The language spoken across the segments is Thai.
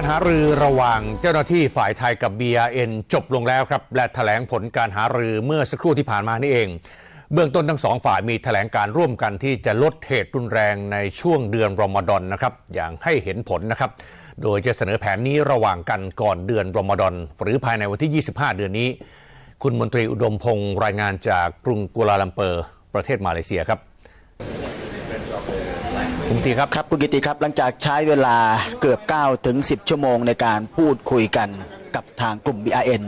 การหารือระหว่างเจ้าหน้าที่ฝ่ายไทยกับ BRN จบลงแล้วครับ และแถลงผลการหารือเมื่อสักครู่ที่ผ่านมานี่เอง เบื้องต้นทั้งสองฝ่ายมีแถลงการร่วมกันที่จะลดเหตุรุนแรงในช่วงเดือนรอมฎอนนะครับ อย่างให้เห็นผลนะครับ โดยจะเสนอแผนนี้ระหว่างกันก่อนเดือนรอมฎอนหรือภายในวันที่ 25 เดือนนี้ คุณมนตรีอุดมพงศ์รายงานจากกรุงกัวลาลัมเปอร์ ประเทศมาเลเซียครับ คุณมนตรีครับครับคุณกิติครับหลังจากใช้เวลาเกือบ 9 ถึง 10 ชั่วโมงในการพูดคุยกันกับทางกลุ่ม BRN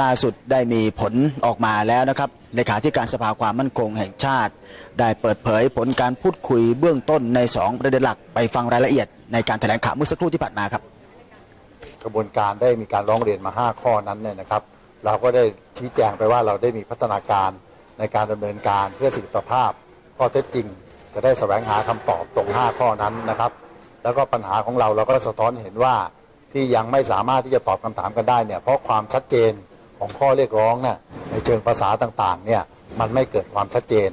ล่าสุดได้มีผลออกมาแล้วนะครับเลขาธิการสภาความมั่นคงแห่งชาติ ได้เปิดเผยผลการพูดคุยเบื้องต้นใน 2 ประเด็นหลักไปฟังรายละเอียดในการแถลงข่าวเมื่อสักครู่ที่ผ่านมาครับ กระบวนการได้มีการร้องเรียนมา 5 ข้อนั้นเนี่ยนะครับ เราก็ได้ชี้แจงไปว่าเราได้มีพัฒนาการในการดำเนินการเพื่อสืบต่อภาพข้อเท็จจริง จะได้แสวงหาคำตอบตรง 5 ข้อนั้นนะครับ แล้วก็ปัญหาของเราเราก็สะท้อนเห็นว่าที่ยังไม่สามารถที่จะตอบคำถามกันได้เนี่ยเพราะความชัดเจนของข้อเรียกร้องเนี่ยในเชิงภาษาต่างๆเนี่ยมันไม่เกิดความชัดเจน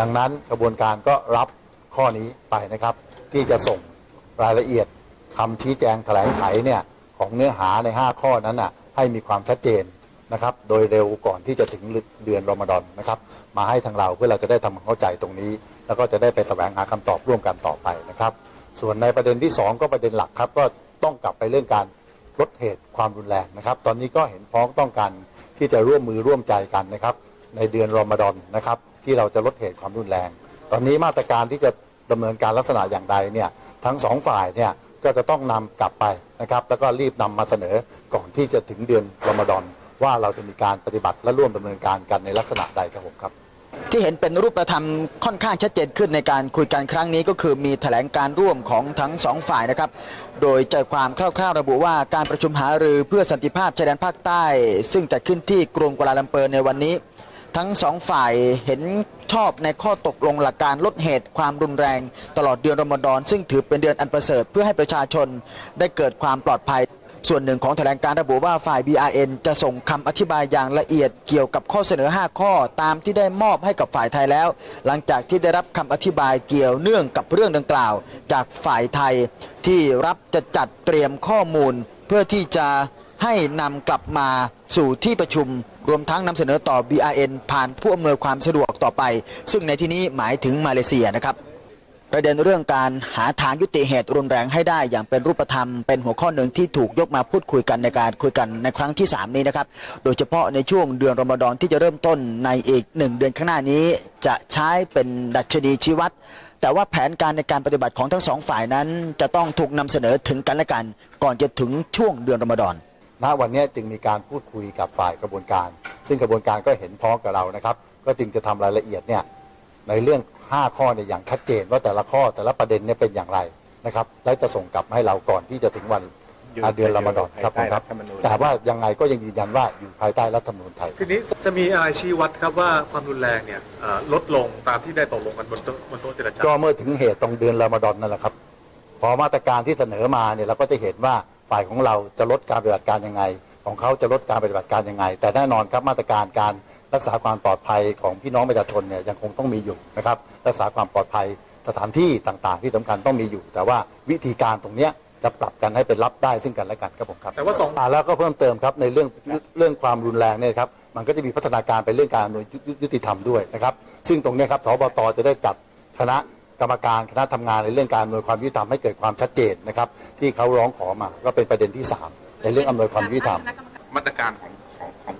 ดังนั้นกระบวนการก็รับข้อนี้ไปนะครับ ที่จะส่งรายละเอียดคำชี้แจงแถลงไขเนี่ยของเนื้อหาใน 5 ข้อนั้นน่ะให้มีความชัดเจนนะครับ โดยเร็วก่อนที่จะถึงเดือนรอมฎอนนะครับ มาให้ทางเราเพื่อเราจะได้ทำความเข้าใจตรงนี้ แล้วก็จะได้ไปแสวงหาคำตอบร่วมกันต่อไปนะครับ ส่วนในประเด็นที่ 2 ก็ประเด็นหลักครับ ก็ต้องกลับไปเรื่องการลดเหตุความรุนแรงนะครับ ตอนนี้ก็เห็นพ้องต้องกันที่จะร่วมมือร่วมใจกันนะครับ ในเดือนรอมฎอนนะครับ ที่เราจะลดเหตุความรุนแรง ตอนนี้มาตรการที่จะดำเนินการลักษณะอย่างใดเนี่ยทั้งสองฝ่ายเนี่ยก็จะต้องนำกลับไปนะครับ แล้วก็รีบนำมาเสนอก่อนที่จะถึงเดือนรอมฎอนว่าเราจะมีการปฏิบัติและร่วมดำเนินการกันในลักษณะใดครับผมครับ ที่เห็นเป็นรูปธรรมค่อนข้างชัดเจนขึ้นในการคุยกันครั้งนี้ก็คือมีแถลงการร่วมของทั้งสองฝ่ายนะครับ โดยใจความคร่าวๆระบุว่าการประชุมหารือเพื่อสันติภาพชายแดนภาคใต้ ซึ่งจัดขึ้นที่กรุงกัวลาลัมเปอร์ในวันนี้ ทั้งสองฝ่ายเห็นชอบในข้อตกลงหลักการลดเหตุความรุนแรง ตลอดเดือนรอมฎอนซึ่งถือเป็นเดือนอันประเสริฐเพื่อให้ประชาชนได้เกิดความปลอดภัย ส่วนหนึ่งของแถลงการระบุว่าฝ่าย BRN จะส่งคำอธิบายอย่างละเอียดเกี่ยวกับข้อเสนอ 5 ข้อตามที่ได้มอบให้กับฝ่ายไทยแล้ว หลังจากที่ได้รับคำอธิบายเกี่ยวเนื่องกับเรื่องดังกล่าว จากฝ่ายไทยที่รับจะจัดเตรียมข้อมูล เพื่อที่จะให้นำกลับมาสู่ที่ประชุม รวมทั้งนำเสนอต่อ BRN ผ่านผู้อำนวยความสะดวกต่อไป ซึ่งในที่นี้หมายถึงมาเลเซียนะครับ ประเด็นเรื่องการหาทางยุติเหตุรุนแรงให้ได้อย่างเป็นรูปธรรมเป็นหัวข้อหนึ่งที่ถูกยกมาพูดคุยกันในการคุยกันในครั้งที่ 3 นี้นะครับ โดยเฉพาะในช่วงเดือนรอมฎอนที่จะเริ่มต้นในอีกหนึ่งเดือนข้างหน้านี้จะใช้เป็นดัชนีชี้วัดแต่ว่าแผนการในการปฏิบัติของทั้งสองฝ่ายนั้น จะต้องถูกนำเสนอถึงกันและกัน ก่อนจะถึงช่วงเดือนรอมฎอนณวันนี้จึงมีการพูดคุยกับฝ่ายกระบวนการ ซึ่งกระบวนการก็เห็นพ้องกับเรานะครับ ก็จึงจะทำรายละเอียดเนี่ย ในเรื่อง 5 ข้อเนี่ยอย่างชัดเจนว่าแต่ละข้อแต่ละประเด็นเนี่ยเป็นอย่างไรนะครับแล้วจะส่งกลับมาให้เราก่อนที่จะถึงวันอยู่อ่าเดือนรอมฎอนครับผมภายใต้ครัรับฐธรรมนูญแต่ว่ายังไงก็ยังยืนยันว่าอยู่ภายใต้รัฐธรรมนูญไทย ทีนี้จะมีอะไรชี้วัดครับว่าความรุนแรงเนี่ยเอ่อลดลงตามที่ได้ตกลงกันบนโต๊ะบนโต๊ะเจรจาก็เมื่อถึงเหตุตรงเดือนรอมฎอนนั่นแหละครับพอมาตรการที่เสนอมาเนี่ยเราก็จะเห็นว่าฝ่ายของเราจะลดการปฏิบัติการยังไง ของเขาจะลดการปฏิบัติการยังไง แต่แน่นอนครับมาตรการการ รักษาความปลอดภัยของพี่น้องประชาชนเนี่ยยังคงต้องมีอยู่นะครับรักษาความปลอดภัยสถานที่ต่างๆ ที่สำคัญต้องมีอยู่ แต่ว่าวิธีการตรงเนี้ยจะปรับกันให้เป็นรับได้ซึ่งกันและกันครับผมครับแต่ว่าสอง อ่าแล้วก็เพิ่มเติมครับในเรื่องเรื่องความรุนแรงเนี่ยครับมันก็จะมีพัฒนาการไปเรื่องการอำนวยยุยุติธรรมด้วยนะครับซึ่งตรงเนี้ยครับสบตจะได้จัดคณะกรรมการคณะทำงานในเรื่องการอำนวยความยุติธรรมให้เกิดความชัดเจนนะครับที่เขาร้องขอมาก็เป็นประเด็นที่สามในเรื่องอำนวยความยุติธรรม มาตรการของของของ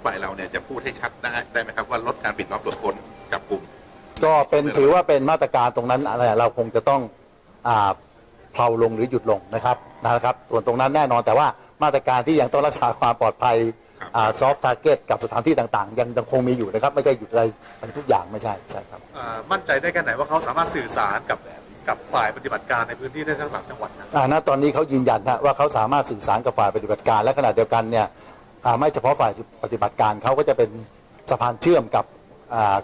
ฝ่ายเราเนี่ยจะพูดให้ชัดได้ได้ไหมครับว่าลดการปิดล้อมตรวจค้นจับกลุ่ม ก็เป็นถือว่าเป็นมาตรการตรงนั้นอะไรเราคงจะต้องอ่าเพลาลงหรือหยุดลงนะครับนะครับ ส่วนตรงนั้นแน่นอนแต่ว่ามาตรการที่ยังต้องรักษาความปลอดภัยครับซอฟต์ทาร์เก็ตกับสถานที่ต่างๆ ยังยังคงมีอยู่นะครับ ไม่ใช่หยุดอะไรไปทุกอย่างไม่ใช่ใช่ครับเอ่อมั่นใจได้แค่ไหนว่าเขาสามารถสื่อสารกับกับฝ่ายปฏิบัติการในพื้นที่ได้ทั้งสามจังหวัดนะอ่าณตอนนี้เขายืนยันนะว่าเขาสามารถสื่อสารกับฝ่ายปฏิบัติการและขณะเดียวกันเนี่ยอ่า ไม่เฉพาะฝ่ายปฏิบัติการเขาก็จะเป็นสะพานเชื่อมกับ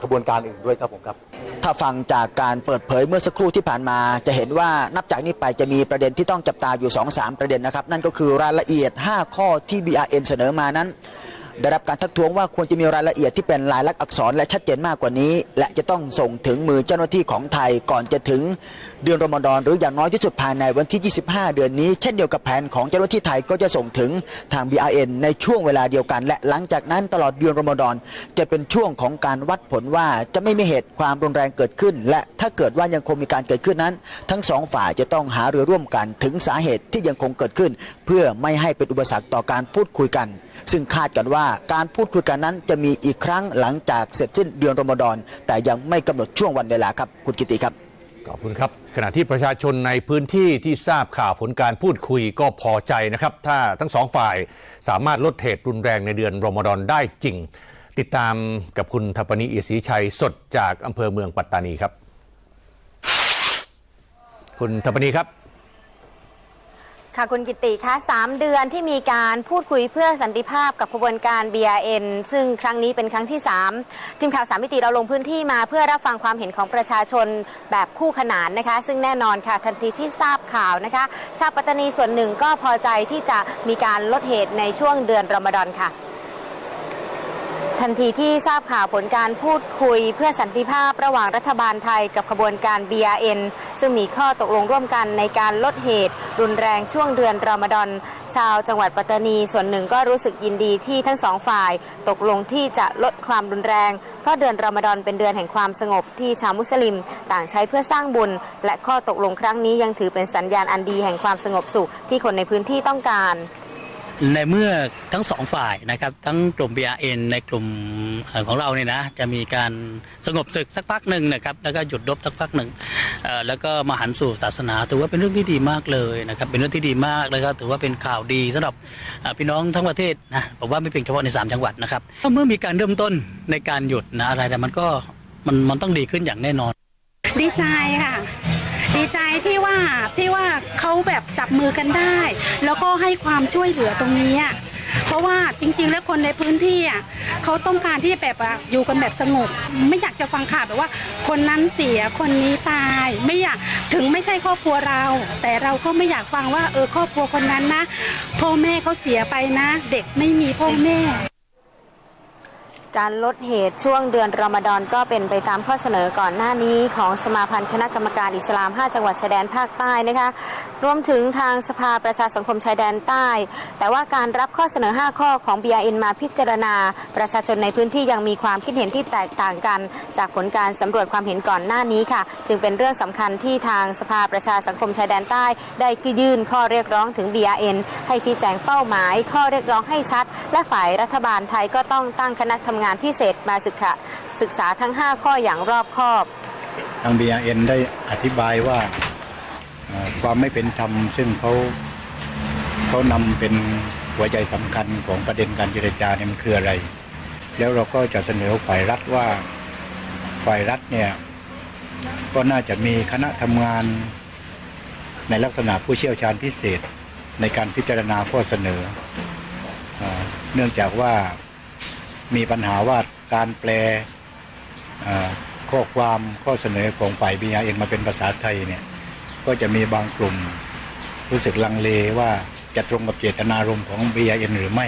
กระบวนการอื่นด้วยครับผมครับ ถ้าฟังจากการเปิดเผยเมื่อสักครู่ที่ผ่านมา จะเห็นว่านับจากนี้ไปจะมีประเด็นที่ต้องจับตาอยู่ 2-3 ประเด็นนะครับ นั่นก็คือรายละเอียด 5 ข้อที่ BRN เสนอมานั้น ได้รับการทักท้วงว่าควรจะมีรายละเอียดที่เป็นลายลักษณ์อักษรและชัดเจนมากกว่านี้ และจะต้องส่งถึงมือเจ้าหน้าที่ของไทยก่อนจะถึงเดือนรอมฎอนหรืออย่างน้อยที่สุดภายในวันที่ 25 เดือนนี้ เช่นเดียวกับแผนของเจ้าหน้าที่ไทยก็จะส่งถึงทาง BRN ในช่วงเวลาเดียวกัน และหลังจากนั้นตลอดเดือนรอมฎอนจะเป็นช่วงของการวัดผลว่าจะไม่มีเหตุความรุนแรงเกิดขึ้น และถ้าเกิดว่ายังคงมีการเกิดขึ้นนั้น ทั้งสองฝ่ายจะต้องหารือร่วมกันถึงสาเหตุที่ยังคงเกิดขึ้น เพื่อไม่ให้เป็นอุปสรรคต่อการพูดคุยกัน ซึ่งคาดกันว่าการพูดคุยกันนั้นจะมีอีกครั้งหลังจากเสร็จสิ้นเดือนรอมฎอนแต่ยังไม่กำหนดช่วงวันเวลาครับคุณกิติครับขอบคุณครับ ขณะที่ประชาชนในพื้นที่ที่ทราบข่าวผลการพูดคุยก็พอใจนะครับ ถ้าทั้งสองฝ่ายสามารถลดเหตุรุนแรงในเดือนรอมฎอนได้จริง ติดตามกับคุณทัปนีเอียศรีชัยสดจากอำเภอเมืองปัตตานีครับ คุณทัปปนีครับ ค่ะคุณกิติคะสามเดือนที่มีการพูดคุยเพื่อสันติภาพกับขบวนการ BRN ซึ่งครั้งนี้เป็นครั้งที่ 3 ทีมข่าวสามมิติเราลงพื้นที่มาเพื่อรับฟังความเห็นของประชาชนแบบคู่ขนานนะคะ ซึ่งแน่นอนค่ะทันทีที่ทราบข่าวนะคะ ชาวปัตตานีส่วนหนึ่งก็พอใจที่จะมีการลดเหตุในช่วงเดือนรอมฎอนค่ะ นทีที่ทราบข่าวผลการพูดคุยเพื่อสันติภาพระหว่างรัฐบาลไทยกับขบวนการ BRN ซึ่งมีข้อตกลงร่วมกันในการลดเหตุ รุนแรงช่วงเดือนรอมฎอน ชาวจังหวัดปัตตานีส่วนหนึ่งก็รู้สึกยินดีที่ทั้งสองฝ่าย ตกลงที่จะลดความรุนแรง เพราะเดือนรอมฎอนเป็นเดือนแห่งความสงบที่ชาวมุสลิม ต่างใช้เพื่อสร้างบุญ และข้อตกลงครั้งนี้ยังถือเป็นสัญญาณอันดีแห่งความสงบสุขที่คนในพื้นที่ต้องการ ในเมื่อทั้งสองฝ่ายนะครับ ทั้งกลุ่ม BRN ในกลุ่มของเราเนี่ยนะ จะมีการสงบศึกสักพักหนึ่งนะครับ แล้วก็หยุดรบสักพักหนึ่งแล้วก็มาหันสู่ศาสนา ถือว่าเป็นเรื่องที่ดีมากเลยนะครับ เป็นเรื่องที่ดีมากแล้วก็ถือว่าเป็นข่าวดีสำหรับพี่น้องทั้งประเทศนะผมว่าไม่เพียงเฉพาะใน 3 จังหวัดนะครับเมื่อมีการเริ่มต้นในการหยุดนะอะไรแต่มันก็มันมันต้องดีขึ้นอย่างแน่นอน ดีใจค่ะ ดีใจที่ว่าที่ว่าเขาแบบจับมือกันได้ แล้วก็ให้ความช่วยเหลือตรงนี้เพราะว่าจริง ๆ แล้วคนในพื้นที่อะเขาต้องการที่จะแบบอยู่กันแบบสงบไม่อยากจะฟังข่าวแบบว่า คนนั้นเสียคนนี้ตาย ไม่อยากถึงไม่ใช่ครอบครัวเรา แต่เราก็ไม่อยากฟังว่าเออครอบครัวคนนั้นนะพ่อแม่เขาเสียไปนะ เด็กไม่มีพ่อแม่ การลดเหตุช่วงเดือนรอมฎอนก็เป็นไปตามข้อเสนอก่อนหน้านี้ของสมาพันธ์คณะกรรมการอิสลาม 5 จังหวัดชายแดนภาคใต้นะคะรวมถึงทางสภาประชาสังคมชายแดนใต้ แต่ว่าการรับข้อเสนอ 5 ข้อของ BRN มาพิจารณา ประชาชนในพื้นที่ยังมีความคิดเห็นที่แตกต่างกัน จากผลการสำรวจความเห็นก่อนหน้านี้ค่ะ จึงเป็นเรื่องสำคัญที่ทางสภาประชาสังคมชายแดนใต้ ได้ยื่นข้อเรียกร้องถึง BRN ให้ชี้แจงเป้าหมาย ข้อเรียกร้องให้ชัด และฝ่ายรัฐบาลไทยก็ต้องตั้งคณะทำงานพิเศษมาศึกษาศึกษาทั้ง 5 ข้ออย่างรอบคอบ ทาง BRN ได้อธิบายว่าเอ่อความไม่เป็นธรรมซึ่งเขาเขานำเป็นหัวใจสำคัญของประเด็นการเจรจาเนี่ยมันคืออะไร แล้วเราก็จะเสนอฝ่ายรัฐว่าฝ่ายรัฐเนี่ยก็น่าจะมีคณะทำงานในลักษณะผู้เชี่ยวชาญพิเศษในการพิจารณาข้อเสนอเออเนื่องจากว่า มีปัญหาว่าการแปลข้อความข้อเสนอของฝ่ายบีเอ็นมาเป็นภาษาไทยเนี่ยก็จะมีบางกลุ่มรู้สึกลังเลว่าจะตรงกับเจตนารมณ์ของบีเอ็นหรือไม่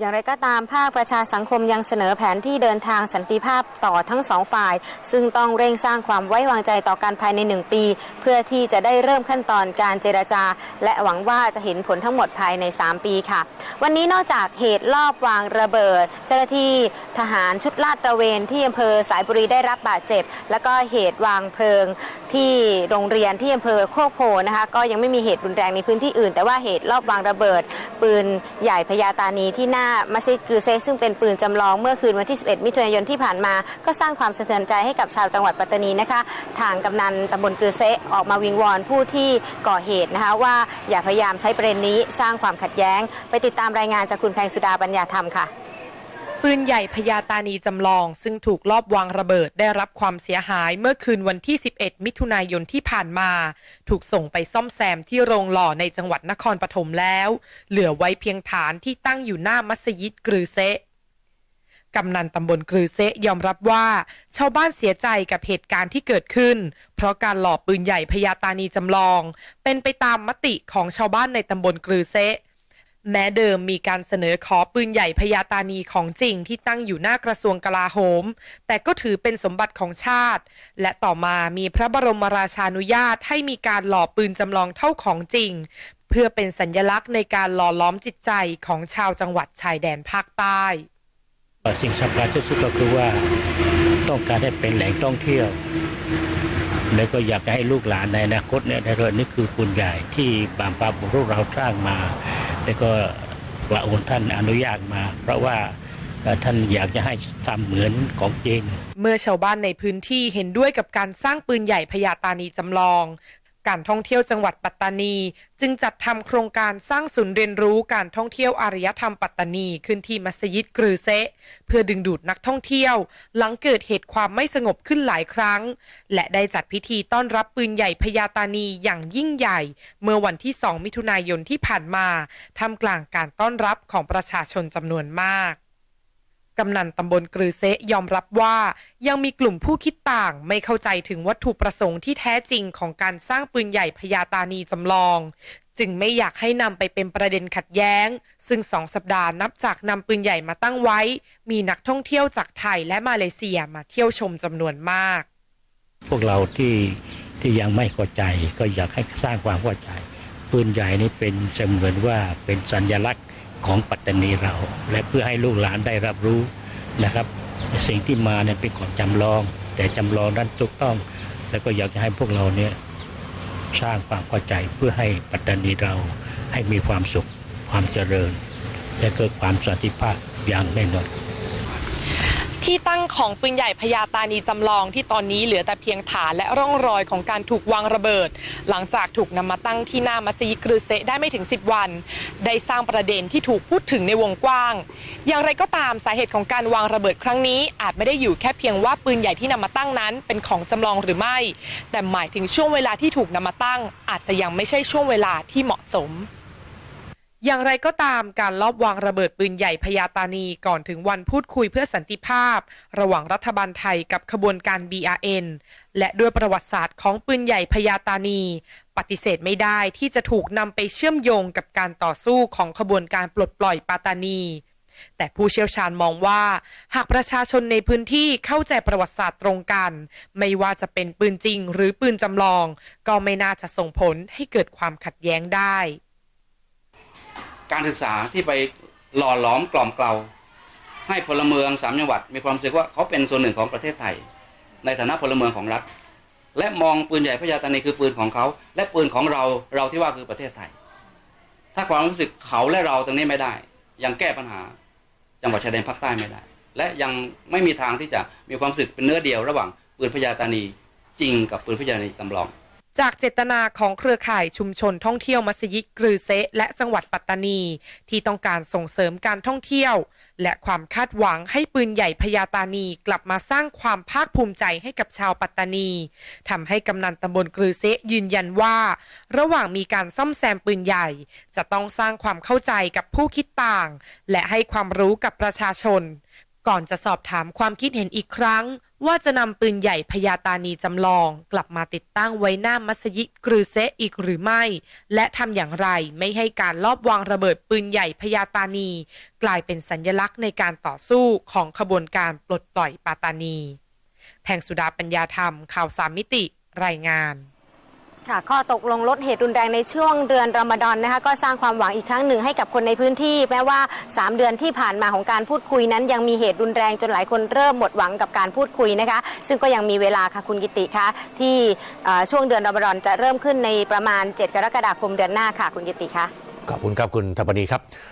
อย่างไรก็ตามภาคประชาสังคมยังเสนอแผนที่เดินทางสันติภาพต่อทั้งสองฝ่าย ซึ่งต้องเร่งสร้างความไว้วางใจต่อกันภายในหนึ่งปี เพื่อที่จะได้เริ่มขั้นตอนการเจรจา และหวังว่าจะเห็นผลทั้งหมดภายใน 3 ปีค่ะ วันนี้นอกจากเหตุลอบวางระเบิด เจ้าหน้าที่ทหารชุดลาดตระเวนที่อำเภอสายบุรีได้รับบาดเจ็บ แล้วก็เหตุวางเพลิงที่โรงเรียนที่อำเภอโคกโพนะคะก็ยังไม่มีเหตุรุนแรงในพื้นที่อื่น แต่ว่าเหตุลอบวางระเบิด ปืนใหญ่พญาตานีที่หน้ามัสยิดกรือเซซึ่งเป็นปืนจำลองเมื่อคืนวันที่ 11 มิถุนายนที่ผ่านมา ก็สร้างความสะเทือนใจให้กับชาวจังหวัดปัตตานีนะคะทางกำนันตำบลกรือเซออกมาวิงวอนผู้ที่ก่อเหตุนะคะว่าอย่าพยายามใช้ประเด็นนี้สร้างความขัดแย้ง ไปติดตามรายงานจากคุณแพงสุดาบัญญาธรรมค่ะ ปืนใหญ่พญาตานีจำลอง ซึ่งถูกลอบวางระเบิดได้รับความเสียหายเมื่อคืนวันที่ 11 มิถุนายนที่ผ่านมา ถูกส่งไปซ่อมแซมที่โรงหล่อในจังหวัดนครปฐมแล้ว เหลือไว้เพียงฐานที่ตั้งอยู่หน้ามัสยิดกรือเซะกำนันตำบลกรือเซะยอมรับว่า ชาวบ้านเสียใจกับเหตุการณ์ที่เกิดขึ้น เพราะการหล่อปืนใหญ่พญาตานีจำลอง เป็นไปตามมติของชาวบ้านในตำบลกรือเซะ แม้เดิมมีการเสนอขอปืนใหญ่พญาตานีของจริงที่ตั้งอยู่หน้ากระทรวงกลาโหม แต่ก็ถือเป็นสมบัติของชาติ และต่อมามีพระบรมราชานุญาตให้มีการหล่อปืนจำลองเท่าของจริง เพื่อเป็นสัญญลักษณ์ในการหล่อล้อมจิตใจของชาวจังหวัดชายแดนภาคใต้สิ่งสำคัญที่สุดก็คือว่าต้องการให้เป็นแหล่งท่องเที่ยว แล้วก็อยากจะให้ลูกหลานในอนาคตเนี่ยได้เรียนนี่คือปุญใหญ่ที่บางปาบุรุษเราสร้างมา แล้วก็พระองค์ท่านอนุญาตมา เพราะว่าท่านอยากจะให้ทำเหมือนของจริง เมื่อชาวบ้านในพื้นที่เห็นด้วยกับการสร้างปืนใหญ่พญาตานีจำลอง การท่องเที่ยวจังหวัดปัตตานี จึงจัดทำโครงการสร้างศูนย์เรียนรู้การท่องเที่ยวอารยธรรมปัตตานี ขึ้นที่มัสยิดกรือเซะเพื่อดึงดูดนักท่องเที่ยว หลังเกิดเหตุความไม่สงบขึ้นหลายครั้ง และได้จัดพิธีต้อนรับปืนใหญ่พญาตานีอย่างยิ่งใหญ่ เมื่อวันที่ 2 มิถุนายนที่ผ่านมาท่ามกลางการต้อนรับของประชาชนจำนวนมาก กำนันตำบลกรือเซะยอมรับว่า ยังมีกลุ่มผู้คิดต่างไม่เข้าใจถึงวัตถุประสงค์ที่แท้จริงของการสร้างปืนใหญ่พญาตานีจำลอง จึงไม่อยากให้นำไปเป็นประเด็นขัดแย้ง ซึ่งสองสัปดาห์นับจากนำปืนใหญ่มาตั้งไว้ มีนักท่องเที่ยวจากไทยและมาเลเซียมาเที่ยวชมจำนวนมาก พวกเราที่ที่ยังไม่เข้าใจก็อยากให้สร้างความเข้าใจ ปืนใหญ่นี่เป็นเสมือนว่าเป็นสัญลักษณ์ ของปัตตานีเรา และเพื่อให้ลูกหลานได้รับรู้นะครับ สิ่งที่มาเนี่ยเป็นของจำลอง แต่จำลองนั้นถูกต้อง แล้วก็อยากจะให้พวกเราเนี่ยสร้างความเข้าใจเพื่อให้ปัตตานีเราให้มีความสุขความเจริญ และเกิดความสันติภาพอย่างแน่นอน ที่ตั้งของปืนใหญ่พญาตานีจำลองที่ตอนนี้เหลือแต่เพียงฐานและร่องรอยของการถูกวางระเบิด หลังจากถูกนำมาตั้งที่หน้ามัสยิดกรือเซะได้ไม่ถึง 10 วัน ได้สร้างประเด็นที่ถูกพูดถึงในวงกว้าง อย่างไรก็ตามสาเหตุของการวางระเบิดครั้งนี้ อาจไม่ได้อยู่แค่เพียงว่าปืนใหญ่ที่นำมาตั้งนั้น เป็นของจำลองหรือไม่ แต่หมายถึงช่วงเวลาที่ถูกนำมาตั้ง อาจจะยังไม่ใช่ช่วงเวลาที่เหมาะสม อย่างไรก็ตามการลอบวางระเบิดปืนใหญ่พญาตานีก่อนถึงวันพูดคุยเพื่อสันติภาพ ระหว่างรัฐบาลไทยกับขบวนการ BRN และด้วยประวัติศาสตร์ของปืนใหญ่พญาตานี ปฏิเสธไม่ได้ที่จะถูกนำไปเชื่อมโยงกับการต่อสู้ของขบวนการปลดปล่อยปาตานีแต่ผู้เชี่ยวชาญมองว่า หากประชาชนในพื้นที่เข้าใจประวัติศาสตร์ตรงกัน ไม่ว่าจะเป็นปืนจริงหรือปืนจำลอง ก็ไม่น่าจะส่งผลให้เกิดความขัดแย้งได้ การศึกษาที่ไปหล่อหลอมกล่อมเกลาให้พลเมืองสามจังหวัด มีความรู้สึกว่าเขาเป็นส่วนหนึ่งของประเทศไทย ในฐานะพลเมืองของรัฐ และมองปืนใหญ่พญาตานีคือปืนของเขา และปืนของเราเราที่ว่าคือประเทศไทย ถ้าความรู้สึกเขาและเราตรงนี้ไม่ได้ ยังแก้ปัญหา จังหวัดชายแดนภาคใต้ไม่ได้ และยังไม่มีทางที่จะมีความรู้สึกเป็นเนื้อเดียวระหว่างปืนพญาตานีจริงกับปืนพญาตานีจำลอง จากเจตนาของเครือข่ายชุมชนท่องเที่ยวมัสยิดกรือเซะและจังหวัดปัตตานี ที่ต้องการส่งเสริมการท่องเที่ยว และความคาดหวังให้ปืนใหญ่พญาตานีกลับมาสร้างความภาคภูมิใจให้กับชาวปัตตานีทำให้กำนันตำบลกรือเซะยืนยันว่า ระหว่างมีการซ่อมแซมปืนใหญ่ จะต้องสร้างความเข้าใจกับผู้คิดต่าง และให้ความรู้กับประชาชน ก่อนจะสอบถามความคิดเห็นอีกครั้ง ว่าจะนำปืนใหญ่พญาตานีจำลอง กลับมาติดตั้งไว้หน้ามัสยิดกรือเซะอีกหรือไม่ และทำอย่างไรไม่ให้การลอบวางระเบิดปืนใหญ่พญาตานี กลายเป็นสัญญลักษณ์ในการต่อสู้ของขบวนการปลดปล่อยปาตานี แพงสุดาปัญญาธรรมข่าวสามมิติ รายงาน ค่ะข้อตกลงลดเหตุรุนแรงในช่วงเดือนรอมฎอนนะคะก็สร้างความหวังอีกครั้งหนึ่งให้กับคนในพื้นที่ แม้ว่า 3 เดือนที่ผ่านมาของการพูดคุยนั้น ยังมีเหตุรุนแรงจนหลายคนเริ่มหมดหวังกับการพูดคุยนะคะ ซึ่งก็ยังมีเวลาค่ะคุณกิติคะที่ช่วงเดือนรอมฎอนจะเริ่มขึ้นในประมาณ 7 กรกฎาคมเดือนหน้าค่ะคุณกิติคะขอบคุณครับคุณธปนีครับ